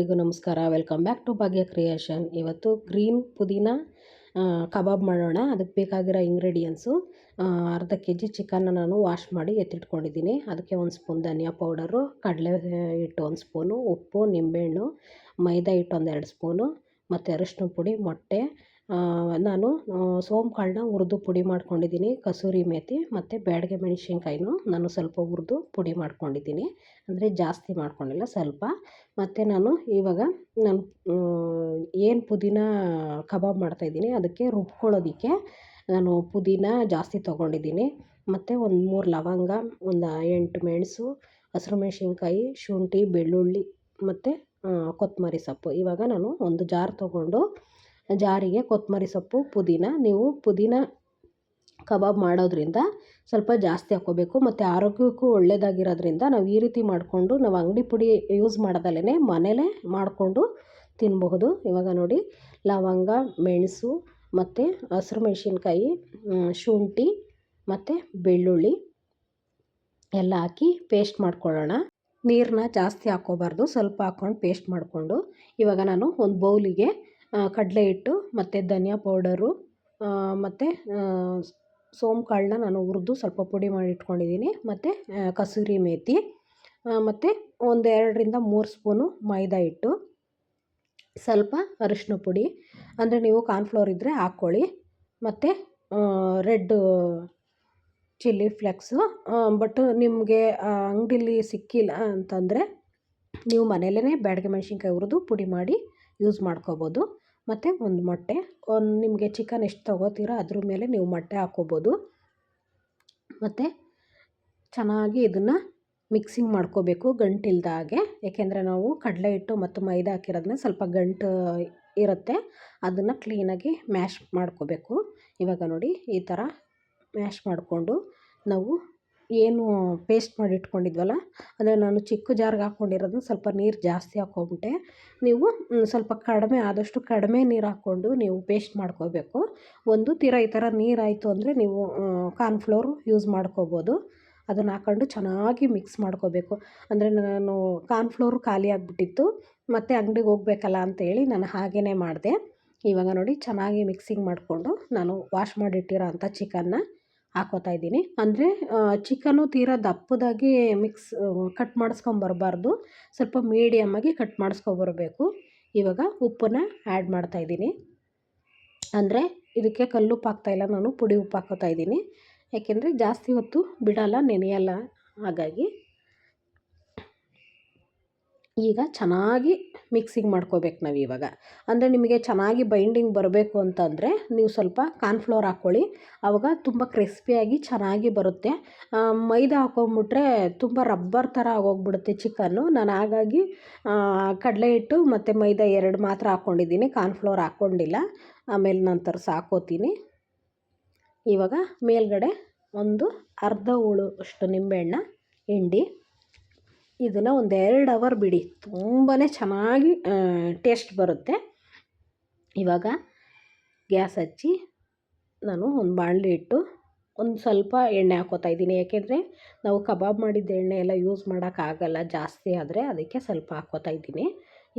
ಎಲ್ರಿಗೂ ನಮಸ್ಕಾರ. Welcome back to Bhagya creation ಇವತ್ತು ಗ್ರೀನ್ ಪುದೀನ ಕಬಾಬ್ ಮಾಡೋಣ. ಅದಕ್ಕೆ ಬೇಕಾಗಿರೋ ಇಂಗ್ರೀಡಿಯೆಂಟ್ಸು ಅರ್ಧ ಕೆ ಜಿ ಚಿಕನ್ನ ನಾನು ವಾಶ್ ಮಾಡಿ ಎತ್ತಿಟ್ಕೊಂಡಿದ್ದೀನಿ. ಅದಕ್ಕೆ ಒಂದು ಸ್ಪೂನ್ ಧನಿಯಾ ಪೌಡರು ಕಡಲೆ ಹಿಟ್ಟು ಒಂದು ಸ್ಪೂನು ಉಪ್ಪು, ನಿಂಬೆಹಣ್ಣು, ಮೈದಾ ಹಿಟ್ಟು ಒಂದೆರಡು ಸ್ಪೂನು ಮತ್ತು ಅರಿಶಿನ ಪುಡಿ, ಮೊಟ್ಟೆ ನಾನು ಸೋಂಪು ಕಾಳನ್ನ ಹುರಿದು ಪುಡಿ ಮಾಡ್ಕೊಂಡಿದ್ದೀನಿ. ಕಸೂರಿ ಮೇಥಿ ಮತ್ತು ಬ್ಯಾಡಗೆ ಮೆಣಸಿನ್ಕಾಯಿನೂ ನಾನು ಸ್ವಲ್ಪ ಹುರಿದು ಪುಡಿ ಮಾಡ್ಕೊಂಡಿದ್ದೀನಿ. ಅಂದರೆ ಜಾಸ್ತಿ ಮಾಡ್ಕೊಂಡಿಲ್ಲ, ಸ್ವಲ್ಪ. ಮತ್ತು ನಾನು ಇವಾಗ ನಾನು ಏನು ಪುದೀನ ಕಬಾಬ್ ಮಾಡ್ತಾಯಿದ್ದೀನಿ ಅದಕ್ಕೆ ರುಬ್ಕೊಳ್ಳೋದಕ್ಕೆ ನಾನು ಪುದೀನ ಜಾಸ್ತಿ ತೊಗೊಂಡಿದ್ದೀನಿ. ಮತ್ತು ಒಂದು ಮೂರು ಲವಂಗ, ಒಂದು ಎಂಟು ಮೆಣಸು, ಹಸಿರು ಮೆಣಸಿನ್ಕಾಯಿ, ಶುಂಠಿ, ಬೆಳ್ಳುಳ್ಳಿ ಮತ್ತು ಕೊತ್ತಂಬರಿ ಸೊಪ್ಪು. ಇವಾಗ ನಾನು ಒಂದು ಜಾರ್ ತೊಗೊಂಡು ಜಾರಿಗೆ ಕೊತ್ತಂಬರಿ ಸೊಪ್ಪು, ಪುದೀನ. ನೀವು ಪುದೀನ ಕಬಾಬ್ ಮಾಡೋದ್ರಿಂದ ಸ್ವಲ್ಪ ಜಾಸ್ತಿ ಹಾಕ್ಕೋಬೇಕು. ಮತ್ತು ಆರೋಗ್ಯಕ್ಕೂ ಒಳ್ಳೆಯದಾಗಿರೋದ್ರಿಂದ ನಾವು ಈ ರೀತಿ ಮಾಡಿಕೊಂಡು ನಾವು ಅಂಗಡಿ ಪುಡಿ ಯೂಸ್ ಮಾಡೋದಲ್ಲೇ ಮನೇಲೇ ಮಾಡಿಕೊಂಡು ತಿನ್ನಬಹುದು ಇವಾಗ ನೋಡಿ, ಲವಂಗ, ಮೆಣಸು, ಮತ್ತು ಹಸಿರು ಮೆಣಸಿನ್ಕಾಯಿ ಶುಂಠಿ, ಮತ್ತು ಬೆಳ್ಳುಳ್ಳಿ ಎಲ್ಲ ಹಾಕಿ ಪೇಸ್ಟ್ ಮಾಡ್ಕೊಳ್ಳೋಣ. ನೀರನ್ನ ಜಾಸ್ತಿ ಹಾಕ್ಕೋಬಾರ್ದು, ಸ್ವಲ್ಪ ಹಾಕ್ಕೊಂಡು ಪೇಸ್ಟ್ ಮಾಡಿಕೊಂಡು. ಇವಾಗ ನಾನು ಒಂದು ಬೌಲಿಗೆ ಕಡಲೆ ಹಿಟ್ಟು, ಮತ್ತು ಧನಿಯಾ ಪೌಡರು ಮತ್ತು ಸೋಂಪು ಕಾಳನ್ನ ನಾನು ಹುರಿದು ಸ್ವಲ್ಪ ಪುಡಿ ಮಾಡಿ ಇಟ್ಕೊಂಡಿದ್ದೀನಿ. ಮತ್ತು ಕಸೂರಿ ಮೇಥಿ ಮತ್ತು ಒಂದು ಎರಡರಿಂದ ಮೂರು ಸ್ಪೂನು ಮೈದಾ ಹಿಟ್ಟು, ಸ್ವಲ್ಪ ಅರಿಶಿನ ಪುಡಿ. ಅಂದರೆ ನೀವು ಕಾರ್ನ್ಫ್ಲೋರ್ ಇದ್ದರೆ ಹಾಕ್ಕೊಳ್ಳಿ. ಮತ್ತು ರೆಡ್ ಚಿಲ್ಲಿ ಫ್ಲೆಕ್ಸು ಬಟ್ ನಿಮಗೆ ಅಂಗಡೀಲಿ ಸಿಕ್ಕಿಲ್ಲ ಅಂತಂದರೆ ನೀವು ಮನೆಯಲ್ಲೇ ಬ್ಯಾಡಗೆ ಮೆಣಸಿನ್ಕಾಯಿ ಹುರಿದು ಪುಡಿ ಮಾಡಿ ಯೂಸ್ ಮಾಡ್ಕೋಬೋದು. ಮತ್ತು ಒಂದು ಮೊಟ್ಟೆ, ಒಂದು ನಿಮಗೆ ಚಿಕನ್ ಎಷ್ಟು ತೊಗೋತೀರೋ ಅದ್ರ ಮೇಲೆ ನೀವು ಮೊಟ್ಟೆ ಹಾಕ್ಕೋಬೋದು ಮತ್ತು ಚೆನ್ನಾಗಿ ಇದನ್ನು ಮಿಕ್ಸಿಂಗ್ ಮಾಡ್ಕೋಬೇಕು ಗಂಟಿಲ್ದ ಹಾಗೆ. ಏಕೆಂದರೆ ನಾವು ಕಡಲೆ ಹಿಟ್ಟು ಮತ್ತು ಮೈದಾ ಹಾಕಿರೋದನ್ನ ಸ್ವಲ್ಪ ಗಂಟು ಇರುತ್ತೆ. ಅದನ್ನು ಕ್ಲೀನಾಗಿ ಮ್ಯಾಶ್ ಮಾಡ್ಕೋಬೇಕು. ಇವಾಗ ನೋಡಿ ಈ ಥರ ಮ್ಯಾಶ್ ಮಾಡಿಕೊಂಡು ನಾವು ಏನು ಪೇಸ್ಟ್ ಮಾಡಿ ಇಟ್ಕೊಂಡಿದ್ವಲ್ಲ ಅಂದರೆ ನಾನು ಚಿಕ್ಕ ಜಾರ್ಗೆ ಹಾಕ್ಕೊಂಡಿರೋದು ಸ್ವಲ್ಪ ನೀರು ಜಾಸ್ತಿ ಹಾಕ್ಕೊಂಬಿಟ್ಟೆ ನೀವು ಸ್ವಲ್ಪ ಕಡಿಮೆ ಆದಷ್ಟು ಕಡಿಮೆ ನೀರು ಹಾಕ್ಕೊಂಡು ನೀವು ಪೇಸ್ಟ್ ಮಾಡ್ಕೋಬೇಕು ಒಂದು ತೀರ ಈ ಥರ ನೀರಾಯಿತು ಅಂದರೆ ನೀವು ಕಾರ್ನ್ಫ್ಲೋರು ಯೂಸ್ ಮಾಡ್ಕೋಬೋದು. ಅದನ್ನು ಹಾಕ್ಕೊಂಡು ಚೆನ್ನಾಗಿ ಮಿಕ್ಸ್ ಮಾಡ್ಕೋಬೇಕು. ಅಂದರೆ ನಾನು ಕಾರ್ನ್ಫ್ಲೋರು ಖಾಲಿ ಆಗಿಬಿಟ್ಟಿತ್ತು, ಮತ್ತು ಅಂಗಡಿಗೆ ಹೋಗ್ಬೇಕಲ್ಲ ಅಂತೇಳಿ ನಾನು ಹಾಗೇ ಮಾಡಿದೆ. ಇವಾಗ ನೋಡಿ ಚೆನ್ನಾಗಿ ಮಿಕ್ಸಿಂಗ್ ಮಾಡಿಕೊಂಡು ನಾನು ವಾಶ್ ಮಾಡಿಟ್ಟಿರೋ ಅಂಥ ಚಿಕನ್ನ ಹಾಕ್ಕೋತಾ ಇದ್ದೀನಿ. ಅಂದರೆ ಚಿಕನು ತೀರಾ ದಪ್ಪದಾಗಿ ಮಿಕ್ಸ್ ಕಟ್ ಮಾಡಿಸ್ಕೊಂಬರ್ಬಾರ್ದು ಸ್ವಲ್ಪ ಮೀಡಿಯಮ್ಮಾಗಿ ಕಟ್ ಮಾಡಿಸ್ಕೊಬರಬೇಕು ಇವಾಗ ಉಪ್ಪನ್ನ ಆ್ಯಡ್ ಮಾಡ್ತಾಯಿದ್ದೀನಿ ಅಂದರೆ, ಇದಕ್ಕೆ ಕಲ್ಲುಪ್ಪು ಹಾಕ್ತಾಯಿಲ್ಲ ನಾನು ಪುಡಿ ಉಪ್ಪು ಹಾಕ್ಕೋತಾ ಇದ್ದೀನಿ. ಯಾಕೆಂದರೆ, ಜಾಸ್ತಿ ಹೊತ್ತು ಬಿಡಲ್ಲ, ನೆನೆಯಲ್ಲ. ಹಾಗಾಗಿ ಈಗ ಚೆನ್ನಾಗಿ ಮಿಕ್ಸಿಂಗ್ ಮಾಡ್ಕೋಬೇಕು ನಾವು ಇವಾಗ. ಅಂದರೆ ನಿಮಗೆ ಚೆನ್ನಾಗಿ ಬೈಂಡಿಂಗ್ ಬರಬೇಕು ಅಂತಂದರೆ ನೀವು ಸ್ವಲ್ಪ ಕಾರ್ನ್ಫ್ಲೋರ್ ಹಾಕ್ಕೊಳ್ಳಿ ಆವಾಗ ತುಂಬ ಕ್ರಿಸ್ಪಿಯಾಗಿ ಚೆನ್ನಾಗಿ ಬರುತ್ತೆ. ಮೈದಾ ಹಾಕೊಂಬಿಟ್ರೆ ತುಂಬ ರಬ್ಬರ್ ಥರ ಆಗೋಗ್ಬಿಡುತ್ತೆ ಚಿಕನ್ನು ನಾನು ಹಾಗಾಗಿ ಕಡಲೆ ಹಿಟ್ಟು ಮತ್ತು ಮೈದಾ ಎರಡು ಮಾತ್ರ ಹಾಕ್ಕೊಂಡಿದ್ದೀನಿ ಕಾರ್ನ್ಫ್ಲೋರ್ ಹಾಕ್ಕೊಂಡಿಲ್ಲ ಆಮೇಲೆ ನಂತರ ಹಾಕೋತೀನಿ. ಇವಾಗ ಮೇಲ್ಗಡೆ ಒಂದು ಅರ್ಧ ಹುಳು ಅಷ್ಟು ನಿಂಬೆಹಣ್ಣ, ಹಿಂಡಿ ಇದನ್ನು ಒಂದು ಎರಡು ಅವರ್ ಬಿಡಿ. ತುಂಬಾ ಚೆನ್ನಾಗಿ ಟೇಸ್ಟ್ ಬರುತ್ತೆ. ಇವಾಗ ಗ್ಯಾಸ್ ಹಚ್ಚಿ ನಾನು ಒಂದು ಬಾಣಲಿ ಇಟ್ಟು ಒಂದು ಸ್ವಲ್ಪ ಎಣ್ಣೆ ಹಾಕೋತಾ ಇದ್ದೀನಿ. ಯಾಕೆಂದರೆ ನಾವು ಕಬಾಬ್ ಮಾಡಿದ್ದ ಎಣ್ಣೆ ಎಲ್ಲ ಯೂಸ್ ಮಾಡೋಕ್ಕಾಗಲ್ಲ ಜಾಸ್ತಿ ಆದರೆ ಅದಕ್ಕೆ ಸ್ವಲ್ಪ ಹಾಕೋತಾ ಇದ್ದೀನಿ.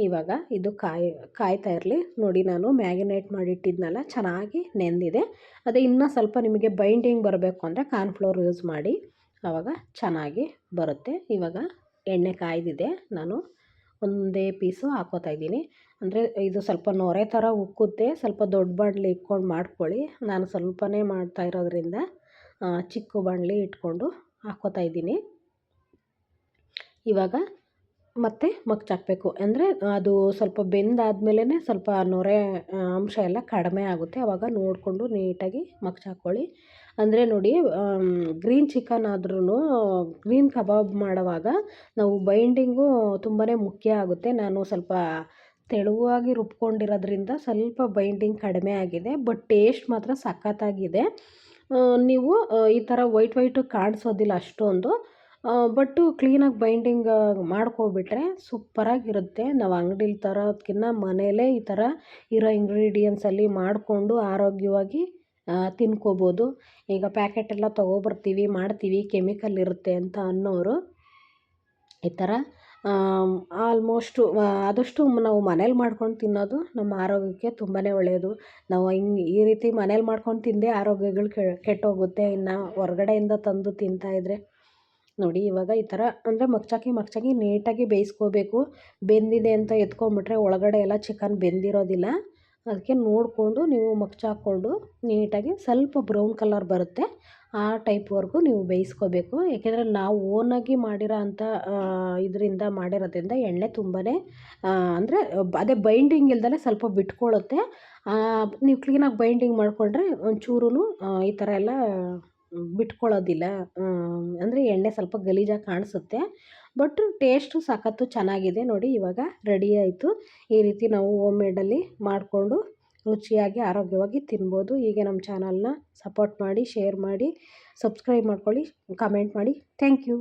ಇವಾಗ ಇದು ಕಾಯಿ, ಕಾಯ್ತಾ ಇರಲಿ. ನೋಡಿ, ನಾನು ಮ್ಯಾಗಿನೇಟ್ ಮಾಡಿಟ್ಟಿದ್ನಲ್ಲ, ಚೆನ್ನಾಗಿ ನೆಂದಿದೆ. ಅದೇ ಇನ್ನೂ ಸ್ವಲ್ಪ ನಿಮಗೆ ಬೈಂಡಿಂಗ್ ಬರಬೇಕು ಅಂದರೆ ಕಾರ್ನ್ಫ್ಲೋರ್ ಯೂಸ್ ಮಾಡಿ. ಆವಾಗ ಚೆನ್ನಾಗಿ ಬರುತ್ತೆ. ಇವಾಗ ಎಣ್ಣೆ ಕಾಯ್ದಿದೆ. ನಾನು ಒಂದೇ ಪೀಸು ಹಾಕೋತಾ ಇದ್ದೀನಿ. ಅಂದರೆ ಇದು ಸ್ವಲ್ಪ ನೊರೆ ಥರ ಉಕ್ಕುತ್ತೆ. ಸ್ವಲ್ಪ ದೊಡ್ಡ ಬಾಣಲಿ ಇಟ್ಕೊಂಡು ಮಾಡ್ಕೊಳ್ಳಿ. ನಾನು ಸ್ವಲ್ಪನೇ ಮಾಡ್ತಾ ಇರೋದ್ರಿಂದ ಚಿಕ್ಕ ಬಾಣಲಿ ಇಟ್ಕೊಂಡು ಹಾಕೋತಾ ಇದ್ದೀನಿ. ಇವಾಗ ಮತ್ತೆ ಮಗ್ಚಾಕಬೇಕು. ಅಂದರೆ ಅದು ಸ್ವಲ್ಪ ಬೆಂದಾದ್ಮೇಲೆ ಸ್ವಲ್ಪ ನೊರೆ ಅಂಶ ಎಲ್ಲ ಕಡಿಮೆ ಆಗುತ್ತೆ. ಆವಾಗ ನೋಡಿಕೊಂಡು ನೀಟಾಗಿ ಮಗ್ಚಾಕ್ಕೊಳ್ಳಿ ಅಂದರೆ ನೋಡಿ ಗ್ರೀನ್ ಚಿಕನ್ ಆದ್ರೂ ಗ್ರೀನ್ ಕಬಾಬ್ ಮಾಡುವಾಗ ನಾವು ಬೈಂಡಿಂಗು ತುಂಬಾ ಮುಖ್ಯ ಆಗುತ್ತೆ. ನಾನು ಸ್ವಲ್ಪ ತೆಳುವಾಗಿ ರುಬ್ಕೊಂಡಿರೋದ್ರಿಂದ ಸ್ವಲ್ಪ ಬೈಂಡಿಂಗ್ ಕಡಿಮೆ ಆಗಿದೆ ಬಟ್ ಟೇಸ್ಟ್ ಮಾತ್ರ ಸಖತ್ತಾಗಿದೆ. ನೀವು ಈ ಥರ ವೈಟ್ ವೈಟು ಕಾಣಿಸೋದಿಲ್ಲ ಅಷ್ಟೊಂದು. ಬಟ್ಟು ಕ್ಲೀನಾಗಿ ಬೈಂಡಿಂಗ್ ಮಾಡ್ಕೊಬಿಟ್ರೆ ಸೂಪರಾಗಿರುತ್ತೆ. ನಾವು ಅಂಗಡೀಲಿ ತರೋದಕ್ಕಿಂತ ಮನೆಯಲ್ಲೇ ಈ ಥರ ಇರೋ ಇಂಗ್ರೀಡಿಯೆಂಟ್ಸಲ್ಲಿ ಮಾಡಿಕೊಂಡು ಆರೋಗ್ಯವಾಗಿ ತಿನ್ಕೋಬೋದು. ಈಗ ಪ್ಯಾಕೆಟೆಲ್ಲ ತೊಗೊಬರ್ತೀವಿ, ಮಾಡ್ತೀವಿ, ಕೆಮಿಕಲ್ ಇರುತ್ತೆ ಅಂತ ಅನ್ನೋರು ಈ ಥರ ಆಲ್ಮೋಸ್ಟು ಆದಷ್ಟು ನಾವು ಮನೇಲಿ ಮಾಡ್ಕೊಂಡು ತಿನ್ನೋದು ನಮ್ಮ ಆರೋಗ್ಯಕ್ಕೆ ತುಂಬಾ ಒಳ್ಳೆಯದು. ನಾವು ಹಿಂಗೆ ಈ ರೀತಿ ಮನೇಲಿ ಮಾಡ್ಕೊಂಡು ತಿಂದೇ ಆರೋಗ್ಯಗಳು ಕೆಟ್ಟೋಗುತ್ತೆ. ಇನ್ನು ಹೊರ್ಗಡೆಯಿಂದ ತಂದು ತಿಂತಾಯಿದ್ರೆ ನೋಡಿ ಇವಾಗ ಈ ಥರ ಅಂದರೆ ಮಗ್ಚಾಕಿ ಮಗ್ಚಾಕಿ ನೀಟಾಗಿ ಬೇಯಿಸ್ಕೋಬೇಕು. ಬೆಂದಿದೆ ಅಂತ ಎತ್ಕೊಂಬಿಟ್ರೆ ಒಳಗಡೆ ಎಲ್ಲ ಚಿಕನ್ ಬೆಂದಿರೋದಿಲ್ಲ. ಅದಕ್ಕೆ ನೋಡಿಕೊಂಡು ನೀವು ಮಗ್ಚಾಕ್ಕೊಂಡು ನೀಟಾಗಿ ಸ್ವಲ್ಪ ಬ್ರೌನ್ ಕಲರ್ ಬರುತ್ತೆ. ಆ ಟೈಪ್ವರೆಗೂ ನೀವು ಬೇಯಿಸ್ಕೋಬೇಕು. ಏಕೆಂದರೆ ನಾವು ಓನಾಗಿ ಮಾಡಿರೋ ಅಂಥ ಇದರಿಂದ ಮಾಡಿರೋದ್ರಿಂದ ಎಣ್ಣೆ ತುಂಬಾ ಅಂದರೆ ಅದೇ ಬೈಂಡಿಂಗ್ ಇಲ್ದಲೆ ಸ್ವಲ್ಪ ಬಿಟ್ಕೊಳ್ಳುತ್ತೆ ನೀವು ಕ್ಲೀನಾಗಿ ಬೈಂಡಿಂಗ್ ಮಾಡಿಕೊಂಡ್ರೆ ಒಂಚೂರೂ ಈ ಥರ ಎಲ್ಲ ಬಿಟ್ಕೊಳ್ಳೋದಿಲ್ಲ ಅಂದರೆ ಎಣ್ಣೆ ಸ್ವಲ್ಪ ಗಲೀಜಾಗಿ ಕಾಣಿಸುತ್ತೆ. ಬಟ್ ಟೇಸ್ಟು ಸಖತ್ತು ಚೆನ್ನಾಗಿದೆ ನೋಡಿ, ಇವಾಗ ರೆಡಿ ಆಯಿತು. ಈ ರೀತಿ ನಾವು ಹೋಮ್ ಮೇಡಲ್ಲಿ ಮಾಡಿಕೊಂಡು ರುಚಿಯಾಗಿ, ಆರೋಗ್ಯವಾಗಿ ತಿನ್ಬೋದು. ಹೀಗೆ ನಮ್ಮ ಚಾನಲ್ನ ಸಪೋರ್ಟ್ ಮಾಡಿ, ಶೇರ್ ಮಾಡಿ, ಸಬ್ಸ್ಕ್ರೈಬ್ ಮಾಡ್ಕೊಳ್ಳಿ, ಕಮೆಂಟ್ ಮಾಡಿ. Thank you.